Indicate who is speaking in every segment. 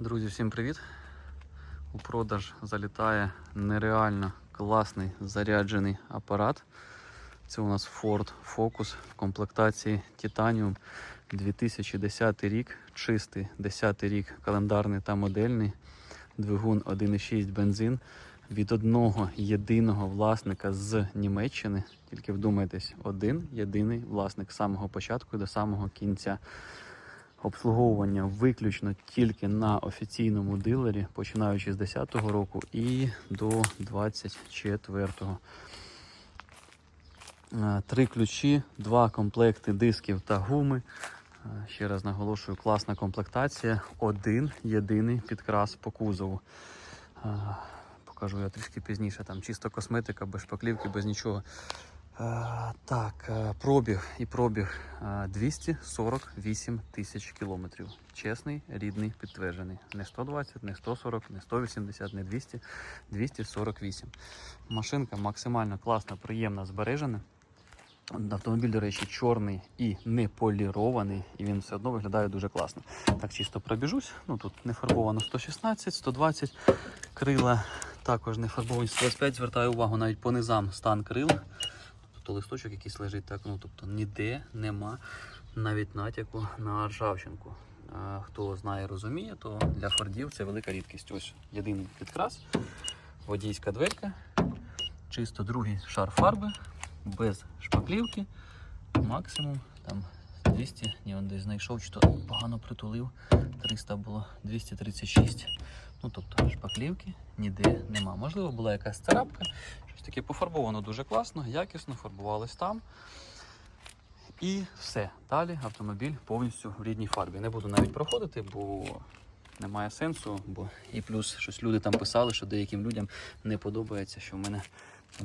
Speaker 1: Друзі, всім привіт! У продаж залітає нереально класний заряджений апарат. Це у нас Ford Focus в комплектації Titanium 2010 рік, чистий 10 рік календарний та модельний. Двигун 1,6 бензин від одного єдиного власника з Німеччини. Тільки вдумайтесь, один єдиний власник з самого початку до самого кінця. Обслуговування виключно тільки на офіційному дилері, починаючи з 10-го року і до 24-го. Е, Три ключі, два комплекти дисків та гуми. Е, Ще раз наголошую, класна комплектація. Один єдиний підкрас по кузову. Е, Покажу я трішки пізніше. Там чисто косметика, без шпаклівки, без нічого. Е, Так, е, пробіг і пробіг е, 248 тисяч кілометрів. Чесний, рідний, підтверджений. Не 120, не 140, не 180, не 200, 248. Машинка максимально класна, приємна, збережена. Автомобіль, до речі, чорний і не полірований, і він все одно виглядає дуже класно. Так, чисто пробіжусь. Ну тут не фарбовано 116, 120 крила, також не фарбовані 125. Звертаю увагу навіть по низам стан крила. Тобто листочок якийсь лежить так, ну тобто ніде нема навіть натяку на ржавчинку. Хто знає, розуміє, то для фордів це велика рідкість. Ось єдиний підкрас, водійська дверка, чисто другий шар фарби, без шпаклівки, максимум там 200, ні, он десь знайшов, чи то погано притулив, 300 було 236. Ну тобто шпаклівки ніде нема. Можливо, була якась царапка, щось таке пофарбовано дуже класно, якісно, фарбувалось там. І все. Далі автомобіль повністю в рідній фарбі. Не буду навіть проходити, бо немає сенсу. Бо і плюс щось люди там писали, що деяким людям не подобається, що в мене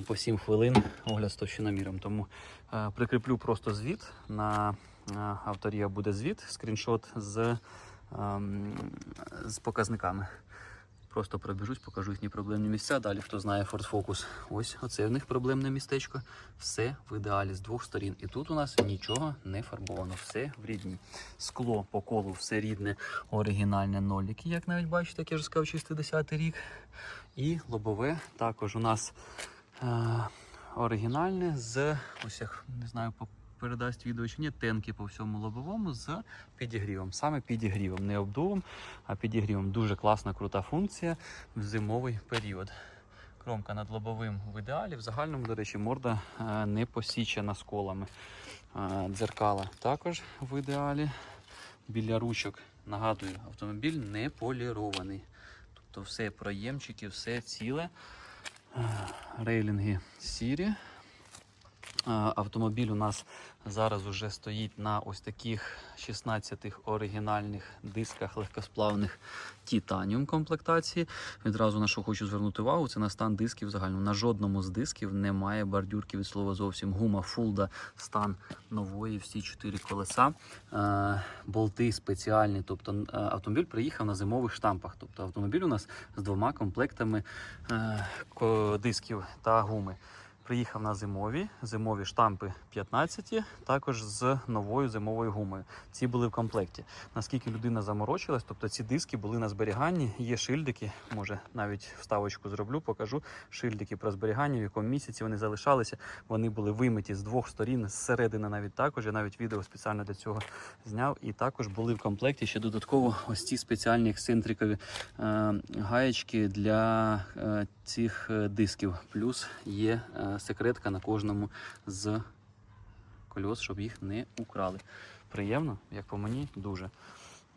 Speaker 1: по 7 хвилин огляд з товщиноміром. Тому е, прикріплю просто звіт. На е, авторія буде звіт, скріншот з, ем, з показниками. Просто пробіжусь, покажу їхні проблемні місця. Далі, хто знає Ford Focus, ось оце в них проблемне містечко. Все в ідеалі з двох сторін. І тут у нас нічого не фарбовано, все в рідні. Скло по колу, все рідне, оригінальне ноліки, як навіть бачите, як я вже сказав, чистий 10 рік. І лобове також у нас е, оригінальне з ось як не знаю, по- передасть відео тенки по всьому лобовому з підігрівом. Саме підігрівом, не обдувом, а підігрівом. Дуже класна, крута функція в зимовий період. Кромка над лобовим в ідеалі. В загальному, до речі, морда е, не посічена сколами. Е, Дзеркала також в ідеалі. Біля ручок, нагадую, автомобіль не полірований. Тобто все проємчики, все ціле. Е, Рейлінги сірі. Автомобіль у нас зараз вже стоїть на ось таких 16 оригінальних дисках легкосплавних Titanium комплектації. Відразу на що хочу звернути увагу, це на стан дисків загально. На жодному з дисків немає бордюрки від слова зовсім. Гума фулда, стан нової, всі чотири колеса. Е, Болти спеціальні. Тобто е, автомобіль приїхав на зимових штампах. Тобто автомобіль у нас з двома комплектами е, дисків та гуми. Приїхав на зимові, зимові штампи 15, також з новою зимовою гумою. Ці були в комплекті. Наскільки людина заморочилась, тобто ці диски були на зберіганні, є шильдики, може навіть вставочку зроблю, покажу. Шильдики про зберігання, в якому місяці вони залишалися. Вони були вимиті з двох сторін, зсередини навіть також. Я навіть відео спеціально для цього зняв. І також були в комплекті ще додатково ось ці спеціальні ексцентрикові е, гаєчки для е, цих е, дисків. Плюс є е, секретка на кожному з кольос, щоб їх не украли. Приємно, як по мені, дуже.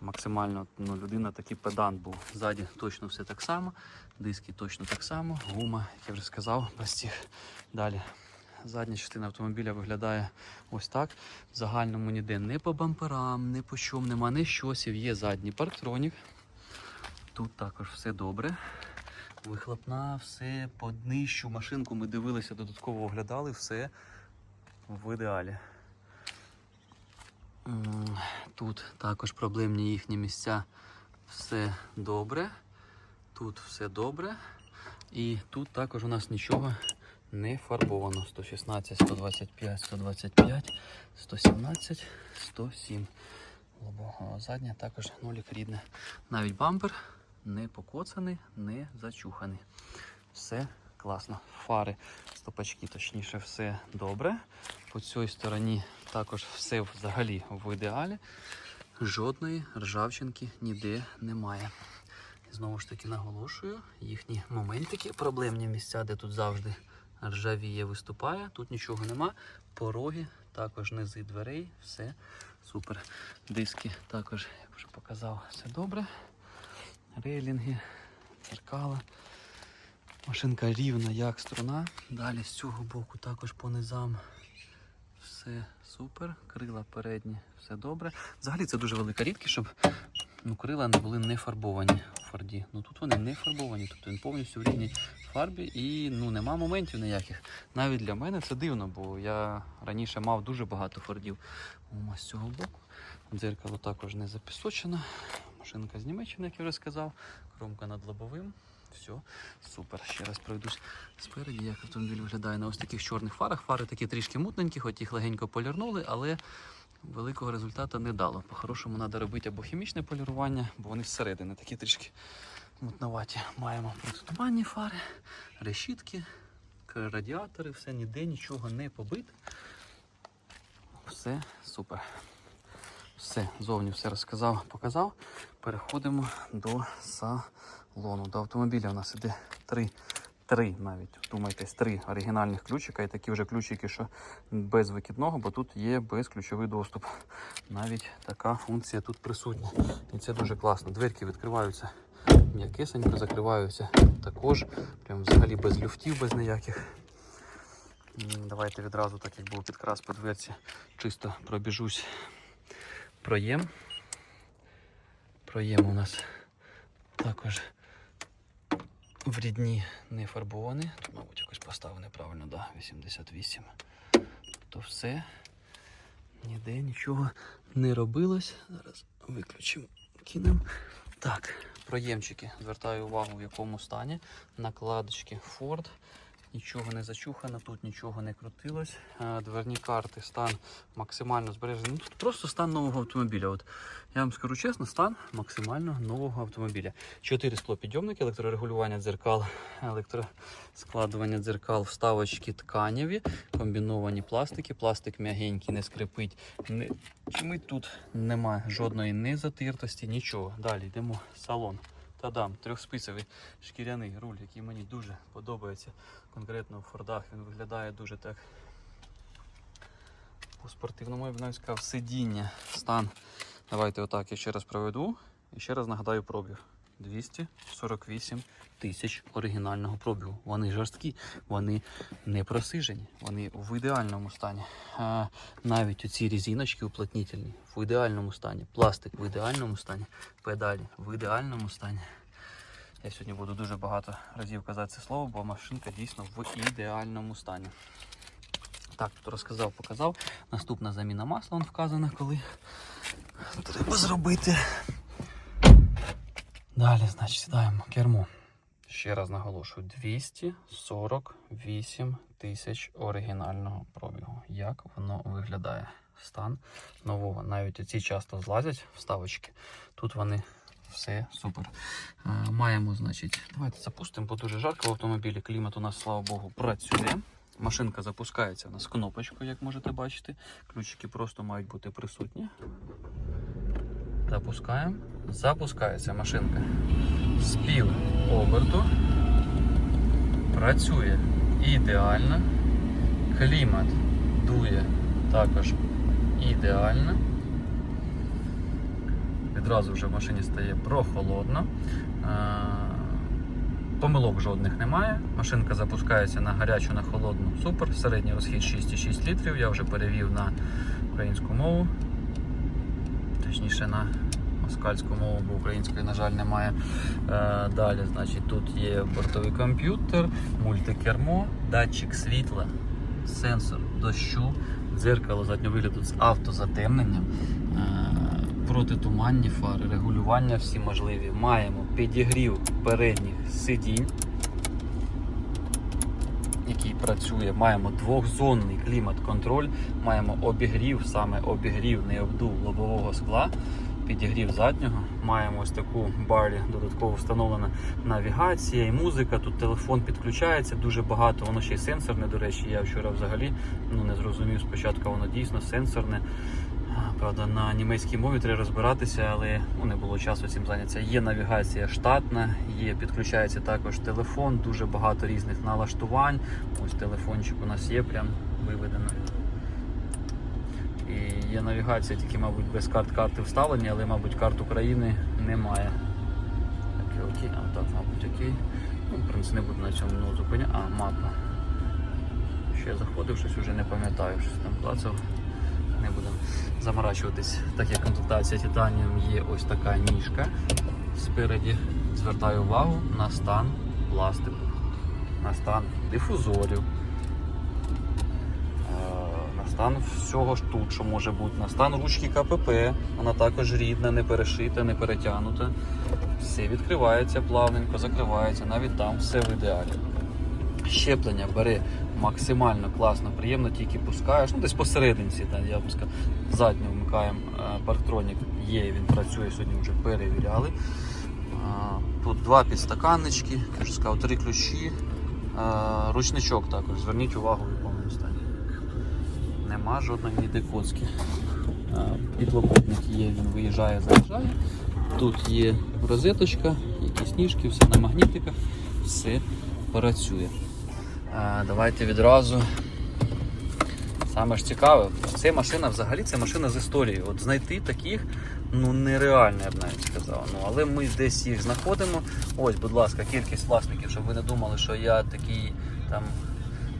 Speaker 1: Максимально ну, людина такий педант був. Ззаді точно все так само, диски точно так само, гума, як я вже сказав, цих. Далі. Задня частина автомобіля виглядає ось так. В загальному ніде не по бамперам, не по чому, нема ні щосів. Є задній парктронік. Тут також все добре. Вихлопна, все по днищу. Машинку ми дивилися, додатково оглядали, все в ідеалі. Тут також проблемні їхні місця. Все добре. Тут все добре. І тут також у нас нічого не фарбовано. 116, 125, 125, 117, 107. Лобового задня також нолік рідне. Навіть бампер не покоцаний, не зачуханий. Все класно. Фари, стопачки, точніше, все добре. По цій стороні також все взагалі в ідеалі. Жодної ржавчинки ніде немає. Знову ж таки наголошую, їхні моментики, проблемні місця, де тут завжди ржавіє виступає. Тут нічого нема. Пороги, також низи дверей, все супер. Диски також, як вже показав, все добре. Рейлінги, зеркала. Машинка рівна, як струна. Далі з цього боку також по низам все супер. Крила передні, все добре. Взагалі це дуже велика рідкість, щоб ну, крила не були не фарбовані у Форді. Ну тут вони не фарбовані, тобто він повністю в рідній фарбі і ну, нема моментів ніяких. Навіть для мене це дивно, бо я раніше мав дуже багато фордів. Ось з цього боку. Дзеркало також не запісочено. Машинка з Німеччини, як я вже сказав. Кромка над лобовим. Все, супер. Ще раз пройдусь спереді, як автомобіль виглядає на ось таких чорних фарах. Фари такі трішки мутненькі, хоч їх легенько полірнули, але великого результату не дало. По-хорошому треба робити або хімічне полірування, бо вони зсередини такі трішки мутноваті. Маємо протитуманні фари, решітки, радіатори, все ніде нічого не побито. Все супер. Все, зовні все розказав, показав. Переходимо до салону. До автомобіля у нас іде три, три навіть, вдумайтесь, три оригінальних ключика. І такі вже ключики, що без викидного, бо тут є безключовий доступ. Навіть така функція тут присутня. І це дуже класно. Дверки відкриваються м'якесенько, закриваються також. Прям взагалі без люфтів, без ніяких. Давайте відразу, так як був підкрас по дверці, чисто пробіжусь проєм. Проєм у нас також в рідні не фарбований. Тут, мабуть, якось поставив неправильно, да, 88. То все. Ніде нічого не робилось. Зараз виключимо, кинемо. Так, проємчики. Звертаю увагу, в якому стані. Накладочки Ford. Нічого не зачухано, тут нічого не крутилось. Е, Дверні карти, стан максимально збережений. Ну, Тут просто стан нового автомобіля. От я вам скажу чесно, стан максимально нового автомобіля. Чотири склопідйомники, електрорегулювання дзеркал, електроскладування дзеркал, вставочки тканеві, комбіновані пластики. Пластик м'ягенький, не скрипить. Не... Чими тут немає жодної незатиртості, нічого. Далі йдемо в салон. Тадам, трьохспицевий шкіряний руль, який мені дуже подобається. Конкретно в Фордах він виглядає дуже так по спортивному я б навіть сказав, сидіння, стан. Давайте отак я ще раз проведу і ще раз нагадаю пробіг. 248 тисяч оригінального пробігу. Вони жорсткі, вони не просижені, вони в ідеальному стані. А, навіть оці різиночки уплотнительні в ідеальному стані. Пластик в ідеальному стані, педалі в ідеальному стані. Я сьогодні буду дуже багато разів казати це слово, бо машинка дійсно в ідеальному стані. Так, тут розказав, показав. Наступна заміна масла он вказана, коли треба зробити. Далі, значить, сідаємо кермо. Ще раз наголошую: 248 тисяч оригінального пробігу. Як воно виглядає? Стан нового. Навіть оці часто злазять вставочки. Тут вони все супер. Е, Маємо, значить, давайте запустимо, бо дуже жарко в автомобілі. Клімат у нас, слава Богу, працює. Машинка запускається у нас кнопочкою, як можете бачити. Ключики просто мають бути присутні. Запускаємо. Запускається машинка з пів оберту. Працює ідеально. Клімат дує також ідеально. Відразу вже в машині стає прохолодно. Е, Помилок жодних немає. Машинка запускається на гарячу, на холодну. Супер. Середній розхід 6,6 літрів. Я вже перевів на українську мову. Точніше на москальську мову, бо української, на жаль, немає. Е, далі, значить, тут є бортовий комп'ютер, мультикермо, датчик світла, сенсор дощу, дзеркало заднього вигляду з автозатемненням, е, протитуманні фари, регулювання всі можливі. Маємо підігрів передніх сидінь. який працює. Маємо двохзонний клімат-контроль, маємо обігрів, саме обігрів, не обдув лобового скла, підігрів заднього. Маємо ось таку барлі, додатково встановлена навігація і музика. Тут телефон підключається дуже багато. Воно ще й сенсорне. До речі, я вчора взагалі ну, не зрозумів спочатку, воно дійсно сенсорне. Правда, на німецькій мові треба розбиратися, але ну, не було часу цим зайнятися. Є навігація штатна, є, підключається також телефон, дуже багато різних налаштувань. Ось телефончик у нас є, прям виведено. І є навігація, тільки, мабуть, без карт карти вставлені, але, мабуть, карт України немає. Окей, окей, а так, мабуть, окей. Ну, в принципі, не буду на цьому ну, зупиняти. А, мапа. Ще заходив, щось вже не пам'ятаю, щось там клацав. Не будемо заморачуватись. Так як комплектація титаніум є ось така ніжка спереді. Звертаю увагу на стан пластику, на стан дифузорів, е, на стан всього ж тут, що може бути, на стан ручки КПП. Вона також рідна, не перешита, не перетягнута. Все відкривається плавненько, закривається, навіть там все в ідеалі. Щеплення бере максимально класно, приємно, тільки пускаєш. Ну, десь посерединці, так, я б сказав, задню вмикаємо е, парктронік. Є, він працює, сьогодні вже перевіряли. Тут два підстаканнички, я сказав, три ключі, ручничок також. Зверніть увагу в якому стані. Нема жодної ніде коцки. А, Підлокотник є, він виїжджає, заїжджає. Тут є розеточка, якісь ніжки, все на магнітиках, все працює. Давайте відразу. Саме ж цікаве, це машина взагалі це машина з історією. От знайти таких ну нереально, я б навіть сказав. Ну, але ми десь їх знаходимо. Ось, будь ласка, кількість власників, щоб ви не думали, що я такий там.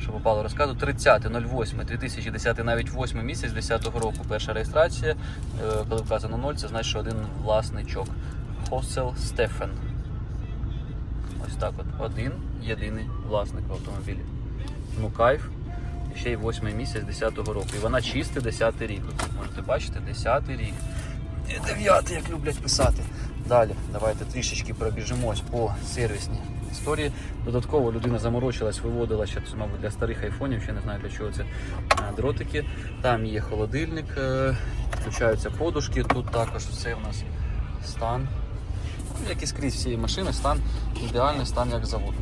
Speaker 1: Що попало розказу 30.08.2010, навіть 8 місяць 10-го року перша реєстрація. Е, Коли вказано 0, це значить, що один власничок. Хосел Стефен. Ось так от. Один єдиний власник в автомобілі. Ну кайф. Ще й 8 місяць 10-го року. І вона чистий 10-й рік. Можете бачити, 10-й рік. 9 як люблять писати. Далі, давайте трішечки пробіжимось по сервісній історії. Додатково людина заморочилась, виводила ще мабуть, для старих айфонів, ще не знаю для чого це е, дротики. Там є холодильник, е, включаються подушки. Тут також все в нас стан. Ну, Як і скрізь всієї машини, стан ідеальний стан як завод.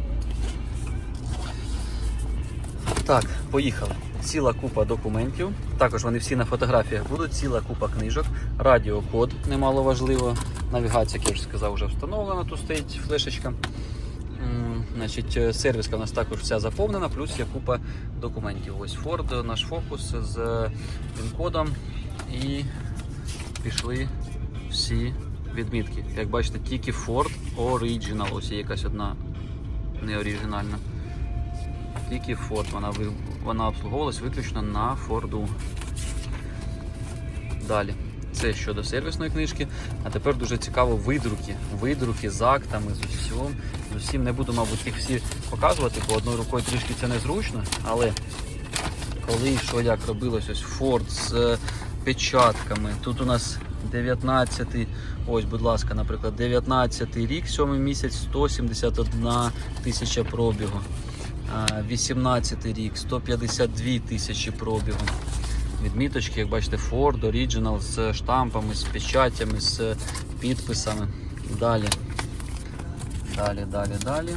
Speaker 1: Так, поїхали. Ціла купа документів. Також вони всі на фотографіях будуть. Ціла купа книжок. Радіокод немало важливо. Навігація, як я вже сказав, вже встановлена. Тут стоїть флешечка. Значить, е, сервіска у нас також вся заповнена, плюс є купа документів. Ось Ford, наш фокус з він-кодом. І пішли всі відмітки. Як бачите, тільки Ford Original. Ось є якась одна неоригінальна. Тільки Ford. Вона, вона обслуговувалась виключно на Ford. Далі. Це щодо сервісної книжки. А тепер дуже цікаво видруки. Видруки з актами, з усім. З усім не буду, мабуть, їх всі показувати, бо одною рукою трішки це незручно. Але коли і що як робилось, ось Ford з печатками. Тут у нас 19, ось, будь ласка, наприклад, 19 рік, 7 місяць, 171 тисяча пробігу. А, 18 рік, 152 тисячі пробігу. Відміточки, як бачите, Ford Original з штампами, з печатями, з підписами. Далі. Далі, далі, далі.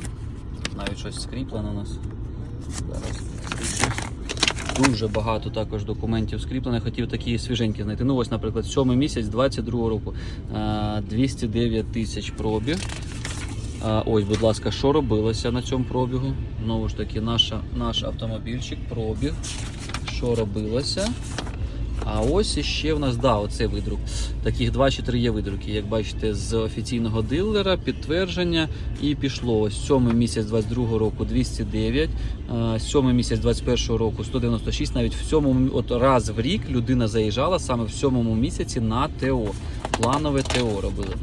Speaker 1: Навіть щось скріплено у нас. Зараз. Дуже багато також документів скріплено. Хотів такі свіженькі знайти. Ну ось, наприклад, 7 місяць 22 року. 209 тисяч пробіг. Ось, будь ласка, що робилося на цьому пробігу? Знову ж таки, наша, наш автомобільчик, пробіг. Що робилося? А ось іще в нас, да, оце видрук. Таких два чи три є видруки. Як бачите, з офіційного дилера, підтвердження і пішло. Ось 7 місяць 22 року 209, 7 місяць 21 року 196. Навіть в сьомому, от раз в рік людина заїжджала саме в сьомому місяці на ТО. Планове ТО робили.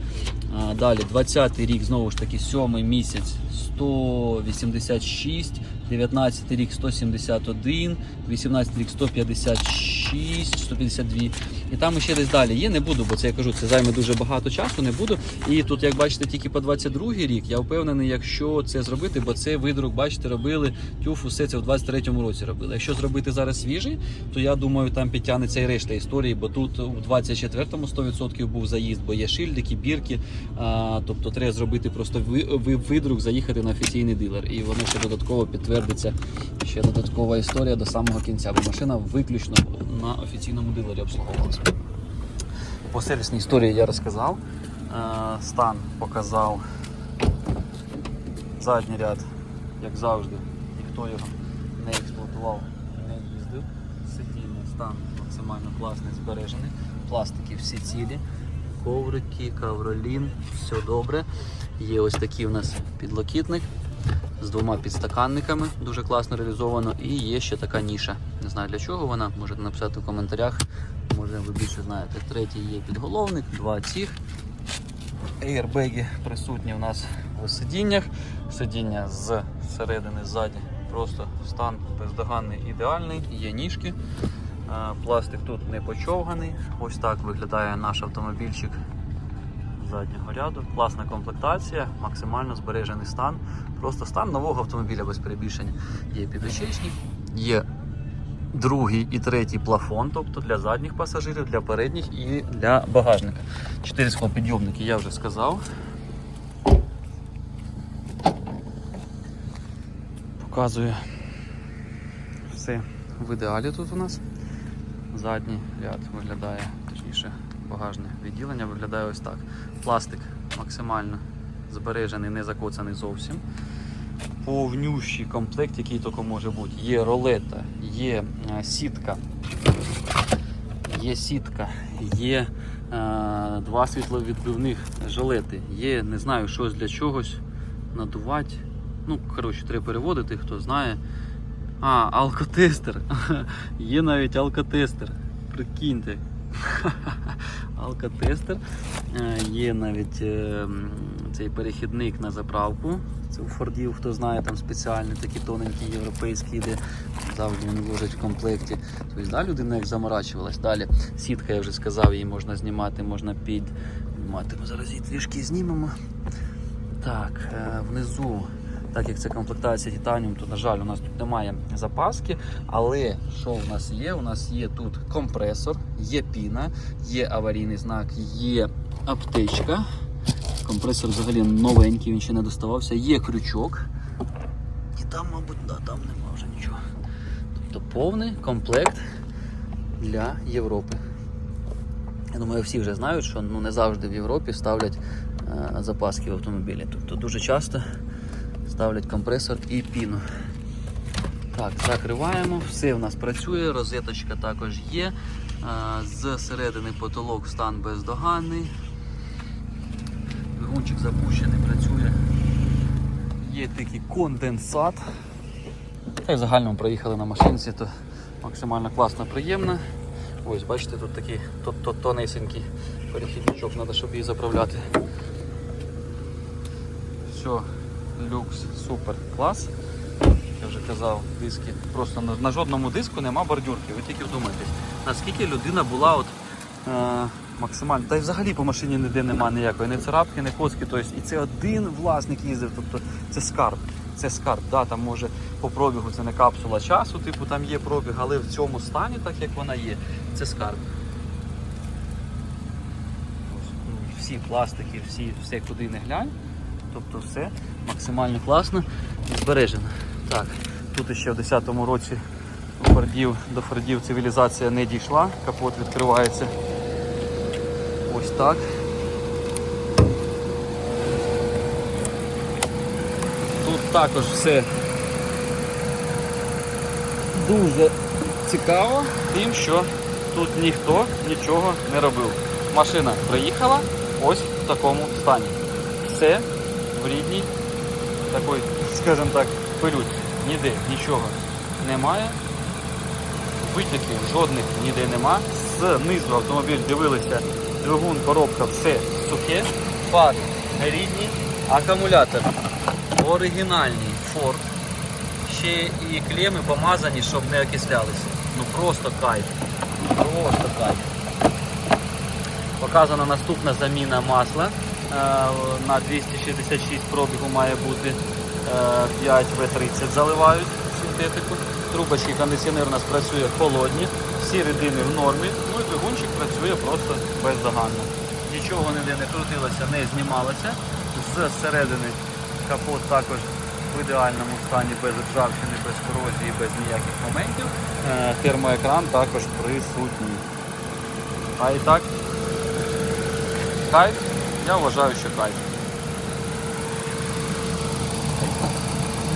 Speaker 1: Далі, 20 рік, знову ж таки, 7 місяць 186, 19 рік 171, 18 рік 156, 152. І там ще десь далі є, не буду, бо це я кажу, це займе дуже багато часу, не буду. І тут, як бачите, тільки по 22 рік, я впевнений, якщо це зробити, бо це видрук, бачите, робили тюф, усе це в 23-му році робили. Якщо зробити зараз свіжий, то я думаю, там підтягнеться і решта історії, бо тут у 24-му 100% був заїзд, бо є шильдики, бірки. А, тобто треба зробити просто ви, ви- видрук, заїхати на офіційний дилер. І воно ще додатково підтвердиться. Ще додаткова історія до самого кінця, бо машина виключно на офіційному дилері обслуговувалася. По сервісній історії я розказав. Е, Стан показав задній ряд, як завжди, ніхто його не експлуатував, не їздив. Сидіння, стан максимально класний, збережений. Пластики всі цілі, коврики, кавролін, все добре. Є ось такий у нас підлокітник з двома підстаканниками, дуже класно реалізовано. І є ще така ніша. Не знаю для чого вона, можете написати в коментарях. Може ви більше знаєте. Третій є підголовник, два цих. Ейрбеги присутні у нас в сидіннях. Сидіння з середини ззаді. Просто стан бездоганний, ідеальний, є ніжки. Пластик тут не почовганий. Ось так виглядає наш автомобільчик заднього ряду. Класна комплектація, максимально збережений стан. Просто стан нового автомобіля без перебільшення. Є підочечник, є другий і третій плафон, тобто для задніх пасажирів, для передніх і для багажника. Чотири склопідйомники я вже сказав. Показую все в ідеалі тут у нас. Задній ряд виглядає, точніше, багажне відділення виглядає ось так. Пластик максимально збережений, не закоцаний зовсім. Повнющий комплект, який тільки може бути. Є ролета, є е, сітка, є сітка, є е, два світловідбивних жилети, є, не знаю, щось для чогось надувати. Ну, коротше, треба переводити, хто знає. А, алкотестер. Є навіть алкотестер. Прикиньте. Алкотестер. Е, Є навіть е, цей перехідник на заправку. Це у Фордів, хто знає, там спеціальний, такий тоненький європейський, де завжди вони ложать в комплекті. Тобто, да, людина як заморачувалась. Далі сітка, я вже сказав, її можна знімати, можна піднімати. Ми зараз її трішки знімемо. Так, е, внизу так як це комплектація титаніум, то, на жаль, у нас тут немає запаски. Але що у нас є? У нас є тут компресор, є піна, є аварійний знак, є аптечка. Компресор взагалі новенький, він ще не доставався, є крючок. І там, мабуть, да, там нема вже нічого. Тобто повний комплект для Європи. Я думаю, всі вже знають, що ну, не завжди в Європі ставлять е, запаски в автомобілі. Тобто дуже часто ставлять компресор і піну. Так, закриваємо, все в нас працює, розеточка також є. А, З середини потолок стан бездоганний. Двигунчик запущений, працює. Є такий конденсат. Та й в загальному проїхали на машинці, то максимально класно, приємно. Ось, бачите, тут такий то- тонесенький перехідничок, треба, щоб її заправляти. Все, люкс, супер, клас. Я вже казав, диски. Просто на, на жодному диску нема бордюрки. Ви тільки вдумайтесь, наскільки людина була от, е, максимально. Та й взагалі по машині ніде нема ніякої, ні царапки, ні коски. Тобто, і це один власник їздив, тобто це скарб. Це скарб, да, там може по пробігу це не капсула часу, типу там є пробіг, але в цьому стані, так як вона є, це скарб. Ну, Всі пластики, всі, все куди не глянь. Тобто все максимально класно і збережено. Так, тут ще в 10-му році у Фордів, до Фордів цивілізація не дійшла, капот відкривається ось так. Тут також все дуже цікаво, тим, що тут ніхто нічого не робив. Машина приїхала ось в такому стані. Все рідній такої, скажімо так, пилюці. Ніде нічого немає. Витіків жодних ніде нема. Знизу автомобіль дивилися, двигун, коробка, все сухе, фари рідні, акумулятор оригінальний Ford. ще і клеми помазані, щоб не окислялися. Ну просто кайф. Просто кайф. Показана наступна заміна масла. Е, На 266 пробігу має бути е, 5 В30 заливають синтетику. Трубочки кондиціонер у нас працює холодні, всі рідини в нормі, ну і двигунчик працює просто бездоганно. Нічого ніде не крутилося, не знімалося. Зсередини капот також в ідеальному стані, без ржавчини, без корозії, без ніяких моментів. Е, Термоекран також присутній. А і так, кайф, я вважаю, що кайф.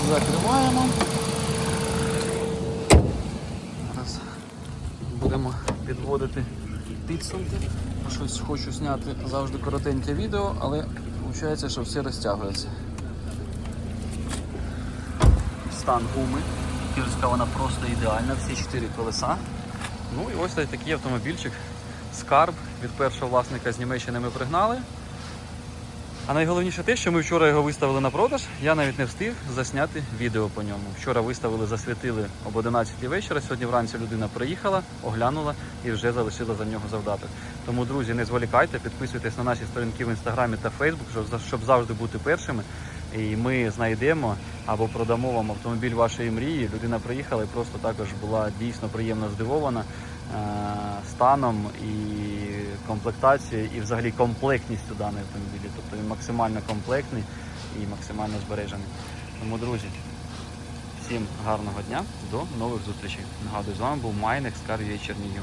Speaker 1: Закриваємо. Зараз будемо підводити підсумки. Щось хочу зняти завжди коротеньке відео, але виходить, що все розтягується. Стан гуми. Кірська вона просто ідеальна, всі чотири колеса. Ну і ось такий автомобільчик. Скарб від першого власника з Німеччини ми пригнали. А найголовніше те, що ми вчора його виставили на продаж, я навіть не встиг засняти відео по ньому. Вчора виставили, засвітили об 11 вечора. Сьогодні вранці людина приїхала, оглянула і вже залишила за нього завдаток. Тому, друзі, не зволікайте, підписуйтесь на наші сторінки в інстаграмі та Фейсбук, щоб, завжди бути першими. І ми знайдемо або продамо вам автомобіль вашої мрії. Людина приїхала і просто також була дійсно приємно здивована станом і комплектацією, і взагалі комплектністю даної автомобілі. Тобто він максимально комплектний і максимально збережений. Тому, друзі, всім гарного дня, до нових зустрічей. Нагадую, з вами був Майнекс Car Чернігів.